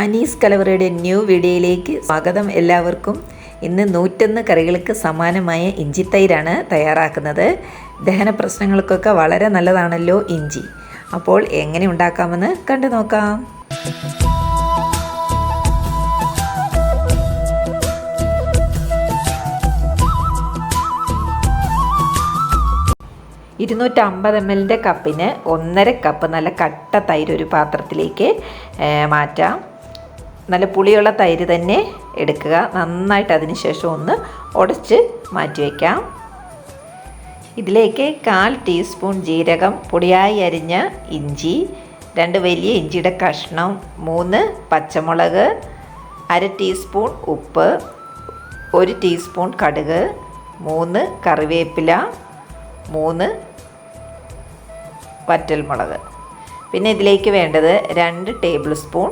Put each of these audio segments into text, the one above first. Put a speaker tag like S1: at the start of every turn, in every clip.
S1: Anees കലവറയുടെ new വീഡിയോയിലേക്ക് സ്വാഗതം എല്ലാവർക്കും. ഇന്ന് നൂറ്റൊന്ന് കറികൾക്ക് സമാനമായ ഇഞ്ചിത്തൈരാണ് തയ്യാറാക്കുന്നത്. ദഹന പ്രശ്നങ്ങൾക്കൊക്കെ വളരെ നല്ലതാണല്ലോ ഇഞ്ചി. അപ്പോൾ എങ്ങനെ ഉണ്ടാക്കാമെന്ന് കണ്ടു നോക്കാം. ഇരുന്നൂറ്റമ്പത് എം എല്ലിന്റെ കപ്പിന് ഒന്നര കപ്പ് നല്ല കട്ട തൈര് ഒരു പാത്രത്തിലേക്ക് മാറ്റാം. നല്ല പുളിയുള്ള തൈര് തന്നെ എടുക്കുക. നന്നായിട്ട് അതിന് ശേഷം ഒന്ന് ഉടച്ച് മാറ്റി വയ്ക്കാം. ഇതിലേക്ക് കാൽ ടീസ്പൂൺ ജീരകം പൊടിയായി അരിഞ്ഞ ഇഞ്ചി രണ്ട് വലിയ ഇഞ്ചിയുടെ കഷ്ണം മൂന്ന് പച്ചമുളക് അര ടീസ്പൂൺ ഉപ്പ് ഒരു ടീസ്പൂൺ കടുക് മൂന്ന് കറിവേപ്പില മൂന്ന് വറ്റൽമുളക്. പിന്നെ ഇതിലേക്ക് വേണ്ടത് രണ്ട് ടേബിൾ സ്പൂൺ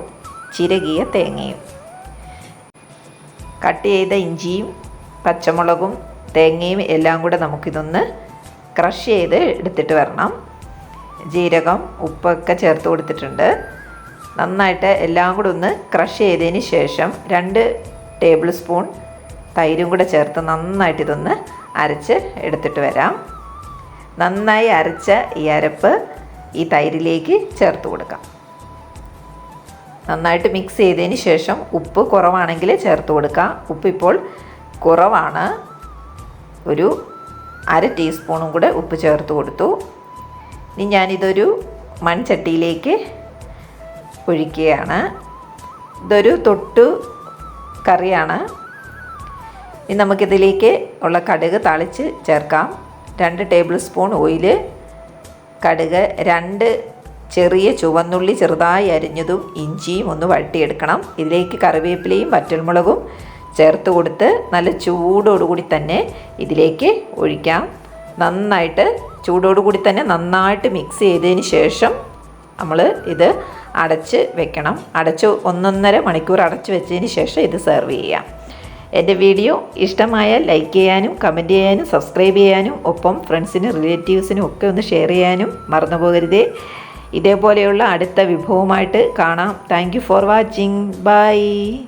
S1: ചിരകിയ തേങ്ങയും. കട്ട് ചെയ്ത ഇഞ്ചിയും പച്ചമുളകും തേങ്ങയും എല്ലാം കൂടെ നമുക്കിതൊന്ന് ക്രഷ് ചെയ്ത് എടുത്തിട്ട് വരണം. ജീരകം ഉപ്പൊക്കെ ചേർത്ത് കൊടുത്തിട്ടുണ്ട്. നന്നായിട്ട് എല്ലാം കൂടെ ഒന്ന് ക്രഷ് ചെയ്തതിന് ശേഷം രണ്ട് ടേബിൾ സ്പൂൺ തൈരും കൂടെ ചേർത്ത് നന്നായിട്ട് ഇതൊന്ന് അരച്ച് എടുത്തിട്ട് വരാം. നന്നായി അരച്ച ഈ അരപ്പ് ഈ തൈരിലേക്ക് ചേർത്ത് കൊടുക്കാം. നന്നായിട്ട് മിക്സ് ചെയ്തതിന് ശേഷം ഉപ്പ് കുറവാണെങ്കിൽ ചേർത്ത് കൊടുക്കാം. ഉപ്പ് ഇപ്പോൾ കുറവാണ്. ഒരു അര ടീസ്പൂണും കൂടെ ഉപ്പ് ചേർത്ത് കൊടുത്തു. ഇനി ഞാനിതൊരു മൺചട്ടിയിലേക്ക് ഒഴിക്കുകയാണ്. ഇതൊരു തൊട്ട് കറിയാണ്. ഇനി നമുക്കിതിലേക്ക് ഉള്ള കടുക് തളിച്ച് ചേർക്കാം. രണ്ട് ടേബിൾ സ്പൂൺ ഓയിൽ കടുക് രണ്ട് ചെറിയ ചുവന്നുള്ളി ചെറുതായി അരിഞ്ഞതും ഇഞ്ചിയും ഒന്ന് വഴട്ടിയെടുക്കണം ഇതിലേക്ക് കറിവേപ്പിലയും വറ്റൽമുളകും ചേർത്ത് കൊടുത്ത് നല്ല ചൂടോടുകൂടി തന്നെ ഇതിലേക്ക് ഒഴിക്കാം. നന്നായിട്ട് ചൂടോടുകൂടി തന്നെ നന്നായിട്ട് മിക്സ് ചെയ്തതിന് ശേഷം നമ്മൾ ഇത് അടച്ച് വെക്കണം. അടച്ച് ഒന്നൊന്നര മണിക്കൂർ അടച്ച് വെച്ചതിന് ശേഷം ഇത് സെർവ് ചെയ്യാം. എന്റെ വീഡിയോ ഇഷ്ടമായാൽ ലൈക്ക് ചെയ്യാനും കമന്റ് ചെയ്യാനും സബ്സ്ക്രൈബ് ചെയ്യാനും ഒപ്പം ഫ്രണ്ട്സിനും റിലേറ്റീവ്സിനും ഒക്കെ ഒന്ന് ഷെയർ ചെയ്യാനും മറന്നു പോകരുതേ ഇതേപോലെയുള്ള അടുത്ത വിഭവമായിട്ട് കാണാം. Thank for watching bye